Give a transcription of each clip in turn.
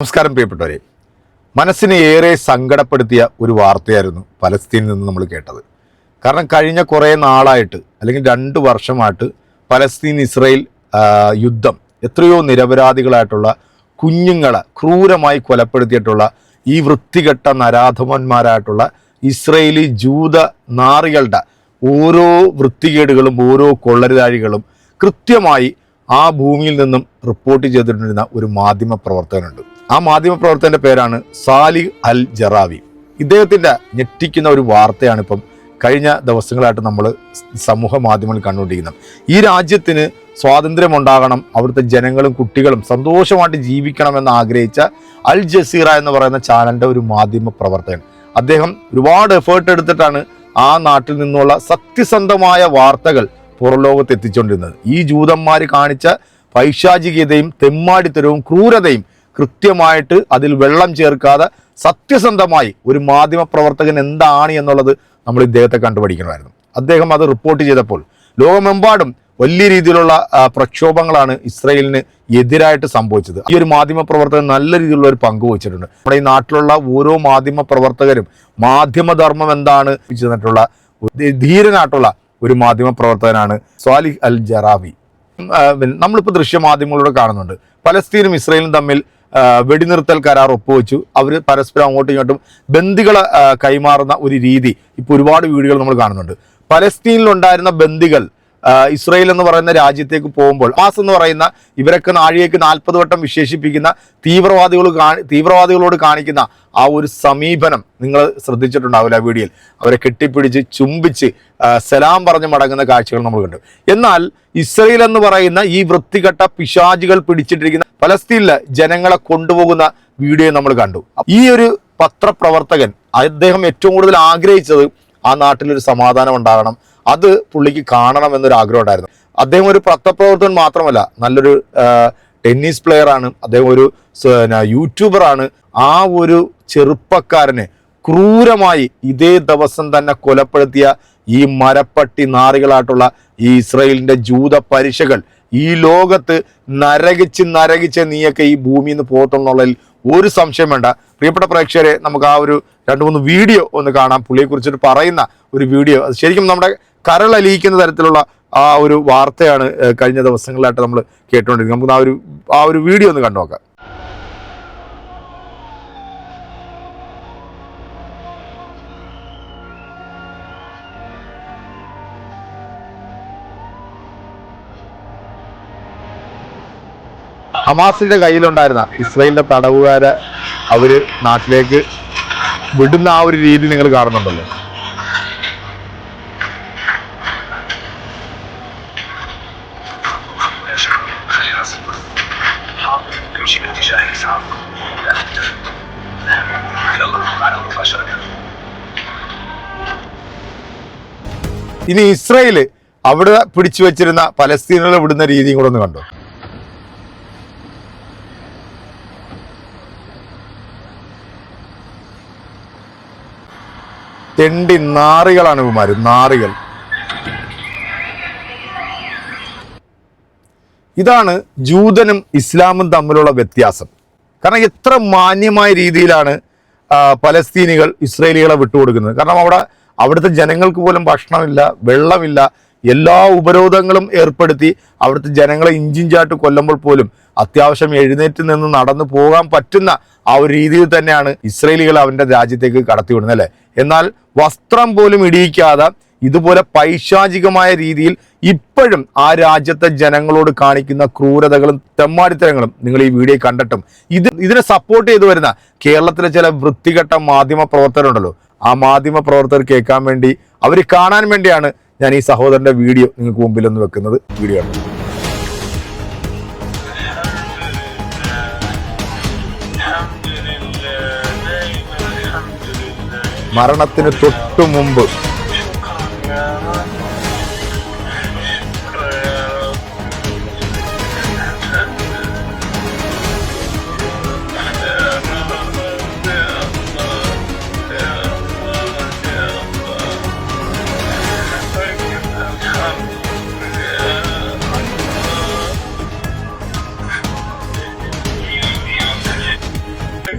നമസ്കാരം പ്രിയപ്പെട്ടവരെ. മനസ്സിനെ ഏറെ സങ്കടപ്പെടുത്തിയ ഒരു വാർത്തയായിരുന്നു പലസ്തീനിൽ നിന്ന് നമ്മൾ കേട്ടത്. കാരണം കഴിഞ്ഞ കുറേ നാളായിട്ട് അല്ലെങ്കിൽ രണ്ട് വർഷമായിട്ട് പലസ്തീൻ ഇസ്രയേൽ യുദ്ധം എത്രയോ നിരപരാധികളായിട്ടുള്ള കുഞ്ഞുങ്ങളെ ക്രൂരമായി കൊലപ്പെടുത്തിയിട്ടുള്ള ഈ വൃത്തികെട്ട നരാധമന്മാരായിട്ടുള്ള ഇസ്രയേലി ജൂത നാറികളുടെ ഓരോ വൃത്തികേടുകളും ഓരോ കൊള്ളരുതാഴികളും കൃത്യമായി ആ ഭൂമിയിൽ നിന്നും റിപ്പോർട്ട് ചെയ്തിട്ടുണ്ടിരുന്ന ഒരു മാധ്യമ പ്രവർത്തകനുണ്ട് ആ മാധ്യമ പ്രവർത്തകന്റെ പേരാണ് സാലിഹ് അൽ ജറാവി ഇദ്ദേഹത്തിന്റെ ഞെട്ടിക്കുന്ന ഒരു വാർത്തയാണ് ഇപ്പം കഴിഞ്ഞ ദിവസങ്ങളായിട്ട് നമ്മൾ സമൂഹ മാധ്യമങ്ങളിൽ കണ്ടുകൊണ്ടിരിക്കുന്നത്. ഈ രാജ്യത്തിന് സ്വാതന്ത്ര്യം ഉണ്ടാകണം അവിടുത്തെ ജനങ്ങളും കുട്ടികളും സന്തോഷമായിട്ട് ജീവിക്കണമെന്ന് ആഗ്രഹിച്ച അൽ ജസീറ എന്ന് പറയുന്ന ചാനലിന്റെ ഒരു മാധ്യമ പ്രവർത്തകൻ. അദ്ദേഹം ഒരുപാട് എഫേർട്ട് എടുത്തിട്ടാണ് ആ നാട്ടിൽ നിന്നുള്ള സത്യസന്ധമായ വാർത്തകൾ പുറലോകത്ത് എത്തിച്ചുകൊണ്ടിരുന്നത് ഈ ജൂതന്മാർ കാണിച്ച പൈശാചികതയും തെമ്മാടിത്തരവും ക്രൂരതയും കൃത്യമായിട്ട് അതിൽ വെള്ളം ചേർക്കാതെ സത്യസന്ധമായി ഒരു മാധ്യമ പ്രവർത്തകൻ എന്താണ് എന്നുള്ളത് നമ്മൾ ഇദ്ദേഹത്തെ കണ്ടുപഠിക്കണമായിരുന്നു. അദ്ദേഹം അത് റിപ്പോർട്ട് ചെയ്തപ്പോൾ ലോകമെമ്പാടും വലിയ രീതിയിലുള്ള പ്രക്ഷോഭങ്ങളാണ് ഇസ്രയേലിന് എതിരായിട്ട് സംഭവിച്ചത്. ഈ ഒരു മാധ്യമ പ്രവർത്തകൻ നല്ല രീതിയിലുള്ള ഒരു പങ്ക് വഹിച്ചിട്ടുണ്ട്. നമ്മുടെ ഈ നാട്ടിലുള്ള ഓരോ മാധ്യമ പ്രവർത്തകരും മാധ്യമധർമ്മം എന്താണ് ചെന്നിട്ടുള്ള ധീരനായിട്ടുള്ള ഒരു മാധ്യമ പ്രവർത്തകനാണ് സ്വാലിഹ് അൽ ജറാവി. നമ്മളിപ്പോൾ ദൃശ്യമാധ്യമങ്ങളിലൂടെ കാണുന്നുണ്ട്. പലസ്തീനും ഇസ്രയേലും തമ്മിൽ വെടിനിർത്തൽ കരാർ ഒപ്പുവെച്ചു. അവർ പരസ്പരം അങ്ങോട്ടും ഇങ്ങോട്ടും ബന്ദികളെ കൈമാറുന്ന ഒരു രീതി ഇപ്പോൾ ഒരുപാട് വീടുകൾ നമ്മൾ കാണുന്നുണ്ട്. പലസ്തീനിലുണ്ടായിരുന്ന ബന്ദികൾ ഇസ്രയേൽ എന്ന് പറയുന്ന രാജ്യത്തേക്ക് പോകുമ്പോൾ ഹമാസ് എന്ന് പറയുന്ന ഇവരൊക്കെ നാഴികയ്ക്ക് നാൽപ്പത് വട്ടം വിശേഷിപ്പിക്കുന്ന തീവ്രവാദികൾ തീവ്രവാദികളോട് കാണിക്കുന്ന ആ ഒരു സമീപനം നിങ്ങൾ ശ്രദ്ധിച്ചിട്ടുണ്ടാവില്ല വീഡിയോയിൽ. അവരെ കെട്ടിപ്പിടിച്ച് ചുംബിച്ച് സലാം പറഞ്ഞ് മടങ്ങുന്ന കാഴ്ചകൾ നമ്മൾ കണ്ടു. എന്നാൽ ഇസ്രയേൽ എന്ന് പറയുന്ന ഈ വൃത്തികെട്ട പിശാചികൾ പിടിച്ചിട്ടിരിക്കുന്ന പലസ്തീനിലെ ജനങ്ങളെ കൊണ്ടുപോകുന്ന വീഡിയോ നമ്മൾ കണ്ടു. ഈ ഒരു പത്രപ്രവർത്തകൻ അദ്ദേഹം ഏറ്റവും കൂടുതൽ ആഗ്രഹിച്ചത് ആ നാട്ടിലൊരു സമാധാനം ഉണ്ടാകണം അത് പുള്ളിക്ക് കാണണം എന്നൊരു ആഗ്രഹം ഉണ്ടായിരുന്നു അദ്ദേഹം ഒരു പത്രപ്രവർത്തകൻ മാത്രമല്ല നല്ലൊരു ടെന്നീസ് പ്ലെയർ ആണ്. അദ്ദേഹം ഒരു യൂട്യൂബറാണ് ആ ഒരു ചെറുപ്പക്കാരനെ ക്രൂരമായി ഇതേ ദിവസം തന്നെ കൊലപ്പെടുത്തിയ ഈ മരപ്പട്ടി നാറികളായിട്ടുള്ള ഈ ഇസ്രയേലിന്റെ ജൂത പരിശകൾ ഈ ലോകത്ത് നരകിച്ച് നരകിച്ച് നീയൊക്കെ ഈ ഭൂമിയിൽ നിന്ന് പോകത്തുള്ളതിൽ ഒരു സംശയം വേണ്ട. പ്രിയപ്പെട്ട പ്രേക്ഷകരെ നമുക്ക് ആ ഒരു രണ്ട് മൂന്ന് വീഡിയോ ഒന്ന് കാണാം. പുള്ളിയെ കുറിച്ചിട്ട് പറയുന്ന ഒരു വീഡിയോ. അത് ശരിക്കും നമ്മുടെ കരളലിയിക്കുന്ന തരത്തിലുള്ള ആ ഒരു വാർത്തയാണ് കഴിഞ്ഞ ദിവസങ്ങളിലായിട്ട് നമ്മൾ കേട്ടുകൊണ്ടിരിക്കുന്നത്. നമുക്ക് ആ ഒരു ആ ഒരു വീഡിയോ ഒന്ന് കണ്ടു നോക്കാം. ഹമാസിന്റെ കയ്യിലുണ്ടായിരുന്ന ഇസ്രയേലിന്റെ തടവുകാരെ അവർ നാട്ടിലേക്ക് വിടുന്ന ആ ഒരു രീതി നിങ്ങൾ കാണുന്നുണ്ടല്ലോ. ഇനി ഇസ്രയേൽ അവിടെ പിടിച്ചു വെച്ചിരുന്ന പലസ്തീനുകളെ വിടുന്ന രീതിയും കൂടെ ഒന്ന് കണ്ടു? തെണ്ടി നാറികളാണ് ഇവന്മാര് നാറികൾ. ഇതാണ് ജൂതനും ഇസ്ലാമും തമ്മിലുള്ള വ്യത്യാസം. കാരണം എത്ര മാന്യമായ രീതിയിലാണ് പലസ്തീനികൾ ഇസ്രയേലികളെ വിട്ടുകൊടുക്കുന്നത്. കാരണം അവിടെ അവിടുത്തെ ജനങ്ങൾക്ക് പോലും ഭക്ഷണമില്ല വെള്ളമില്ല എല്ലാ ഉപരോധങ്ങളും ഏർപ്പെടുത്തി അവിടുത്തെ ജനങ്ങളെ ഇഞ്ചിഞ്ചാട്ട് കൊല്ലുമ്പോൾ പോലും അത്യാവശ്യം എഴുന്നേറ്റ് നിന്ന് നടന്നു പോകാൻ പറ്റുന്ന ആ ഒരു രീതിയിൽ തന്നെയാണ് ഇസ്രയേലികൾ അവന്റെ രാജ്യത്തേക്ക് കടത്തിവിടുന്നത് അല്ലേ? എന്നാൽ വസ്ത്രം പോലും ഇടിയിക്കാതെ ഇതുപോലെ പൈശാചികമായ രീതിയിൽ ഇപ്പോഴും ആ രാജ്യത്തെ ജനങ്ങളോട് കാണിക്കുന്ന ക്രൂരതകളും തെമ്മാടിത്തരങ്ങളും നിങ്ങൾ ഈ വീഡിയോ കണ്ടിട്ടും. ഇത് ഇതിനെ സപ്പോർട്ട് ചെയ്തു വരുന്ന കേരളത്തിലെ ചില വൃത്തികെട്ട മാധ്യമ പ്രവർത്തകരുണ്ടല്ലോ. ആ മാധ്യമ പ്രവർത്തകർ കേൾക്കാൻ വേണ്ടി അവർ കാണാൻ വേണ്ടിയാണ് ഞാൻ ഈ സഹോദരന്റെ വീഡിയോ നിങ്ങൾക്ക് മുമ്പിൽ ഒന്ന് വെക്കുന്നത്. വീഡിയോ ആണ് മരണത്തിന് തൊട്ടു മുമ്പ്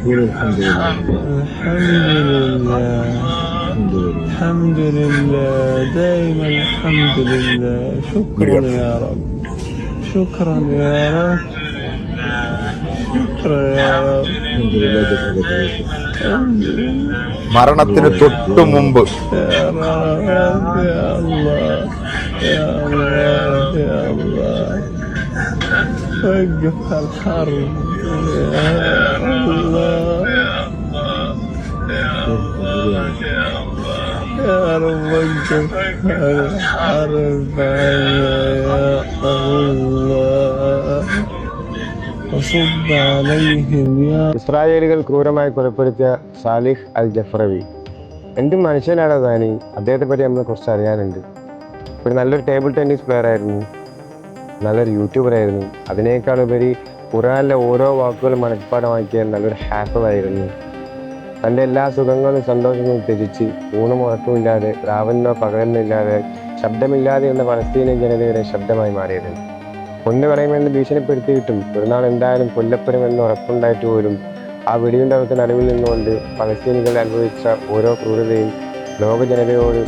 قول الحمد لله الحمد لله الحمد لله دائما الحمد لله شكرا يا رب شكرا يا رب شكرا يا رب الحمد لله جزاك الله خير الحمد لله മരണത്തിന് തൊട്ടു മുമ്പ് يا وقف الحرب يا الله يا رب وقف الحرب يا الله وصب عليهم يا ഇസ്രായേലുകൾ ക്രൂരമായി കൊലപ്പെടുത്തിയ സാലിഹ് അൽ ജഫ്രവി എന്ത് മനുഷ്യനാണ് താനി അദ്ദേഹത്തെ പറ്റി നമ്മളെ കുറച്ച് അറിയാനുണ്ട് ഒരു നല്ലൊരു ടേബിൾ ടെന്നീസ് പ്ലെയർ ആയിരുന്നു നല്ലൊരു യൂട്യൂബറായിരുന്നു അതിനേക്കാളുപരി ഖുറാനിലെ ഓരോ വാക്കുകളും മനഃപ്പാടമാക്കിയ നല്ലൊരു ഹാഫറായിരുന്നു തന്റെ എല്ലാ സുഖങ്ങളും സന്തോഷങ്ങളും ത്യജിച്ച് ഊണും ഉറക്കമില്ലാതെ രാവലിനോ പകലെന്നില്ലാതെ ശബ്ദമില്ലാതെ എന്ന പലസ്തീനിയൻ ജനതയുടെ ശബ്ദമായി മാറിയത്. കൊന്നു പറയുമെന്ന് ഭീഷണിപ്പെടുത്തിയിട്ടും ഒരു നാൾ എന്തായാലും കൊല്ലപ്പെടുമെന്ന് ഉറപ്പുണ്ടായിട്ട് പോലും ആ വെടിയുണ്ടവർക്ക് നടുവിൽ നിന്നുകൊണ്ട് പലസ്തീനികൾ അനുഭവിച്ച ഓരോ ക്രൂരതയും ലോക ജനതയോട്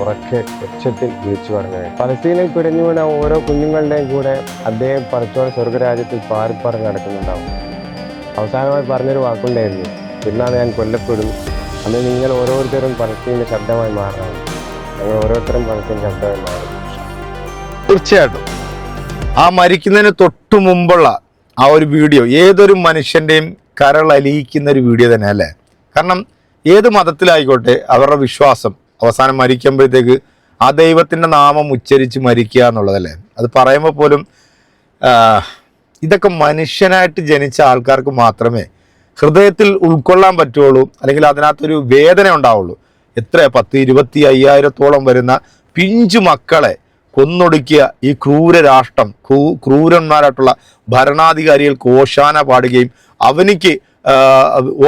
ഉറക്കെ ഉച്ചത്തിൽ വിളിച്ചു പറഞ്ഞത് പലസ്തീനിൽ പിടഞ്ഞു വീണ ഓരോ കുഞ്ഞുങ്ങളുടെയും കൂടെ അദ്ദേഹം പറച്ചോടെ സ്വർഗരാജ്യത്തിൽ പാറിപ്പറന്ന് നടക്കുന്നുണ്ടാവും. അവസാനമായി പറഞ്ഞൊരു വാക്കുണ്ടായിരുന്നു. ഇന്നാണ് ഞാൻ കൊല്ലപ്പെടും. അന്ന് നിങ്ങൾ ഓരോരുത്തരും പലസ്തീന്റെ ശബ്ദമായി മാറണം. ഞങ്ങൾ ഓരോരുത്തരും പലസ്തീൻ ശബ്ദമായി മാറും. തീർച്ചയായിട്ടും. ആ മരിക്കുന്നതിന് തൊട്ടു മുമ്പുള്ള ആ ഒരു വീഡിയോ ഏതൊരു മനുഷ്യന്റെയും കരളലിയിക്കുന്ന ഒരു വീഡിയോ തന്നെ അല്ലേ കാരണം ഏത് മതത്തിലായിക്കോട്ടെ അവരുടെ വിശ്വാസം അവസാനം മരിക്കുമ്പോഴത്തേക്ക് ആ ദൈവത്തിന്റെ നാമം ഉച്ചരിച്ച് മരിക്കുക എന്നുള്ളതല്ലേ? അത് പറയുമ്പോൾ പോലും ഇതൊക്കെ മനുഷ്യനായിട്ട് ജനിച്ച ആൾക്കാർക്ക് മാത്രമേ ഹൃദയത്തിൽ ഉൾക്കൊള്ളാൻ പറ്റുള്ളൂ അല്ലെങ്കിൽ അതിനകത്തൊരു വേദന ഉണ്ടാവുള്ളൂ. എത്ര? പത്ത് ഇരുപത്തി അയ്യായിരത്തോളം വരുന്ന പിഞ്ചു മക്കളെ കൊന്നൊടുക്കിയ ഈ ക്രൂര രാഷ്ട്രം ക്രൂ ക്രൂരന്മാരായിട്ടുള്ള ഭരണാധികാരികൾക്ക് ഓശാന പാടുകയും അവനിക്ക്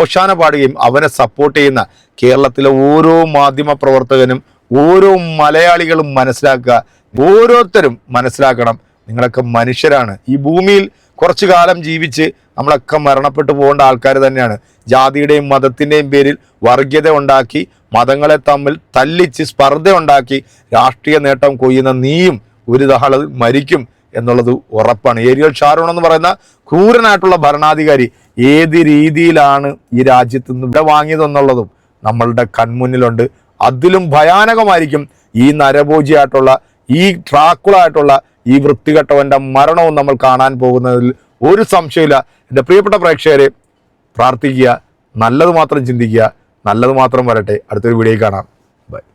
ഓശാന പാടുകയും അവനെ സപ്പോർട്ട് ചെയ്യുന്ന കേരളത്തിലെ ഓരോ മാധ്യമ പ്രവർത്തകനും ഓരോ മലയാളികളും മനസ്സിലാക്കുക ഓരോരുത്തരും മനസ്സിലാക്കണം. നിങ്ങളൊക്കെ മനുഷ്യരാണ്. ഈ ഭൂമിയിൽ കുറച്ചു കാലം ജീവിച്ച് നമ്മളൊക്കെ മരണപ്പെട്ടു പോകേണ്ട ആൾക്കാർ തന്നെയാണ്. ജാതിയുടെയും മതത്തിന്റെയും പേരിൽ വർഗീയത ഉണ്ടാക്കി മതങ്ങളെ തമ്മിൽ തല്ലിച്ച് സ്പർദ്ധ ഉണ്ടാക്കി രാഷ്ട്രീയ നേട്ടം കൊയ്യുന്ന നീയും ഒരു ദഹള മരിക്കും എന്നുള്ളത് ഉറപ്പാണ്. ഏരിയൽ ഷാരോൺ എന്ന് പറയുന്ന ക്രൂരനായിട്ടുള്ള ഭരണാധികാരി ഏത് രീതിയിലാണ് ഈ രാജ്യത്ത് നിന്ന് ഇവിടെ വാങ്ങിയതെന്നുള്ളതും നമ്മളുടെ കൺമുന്നിലുണ്ട്. അതിലും ഭയാനകമായിരിക്കും ഈ നരഭോജിയായിട്ടുള്ള ഈ ട്രാക്കുളായിട്ടുള്ള ഈ വൃത്തികെട്ടവന്റെ മരണവും നമ്മൾ കാണാൻ പോകുന്നതിൽ ഒരു സംശയമില്ല എന്റെ പ്രിയപ്പെട്ട പ്രേക്ഷകരെ പ്രാർത്ഥിക്കുക നല്ലത് മാത്രം ചിന്തിക്കുക നല്ലത് മാത്രം വരട്ടെ. അടുത്തൊരു വീഡിയോ കാണാം.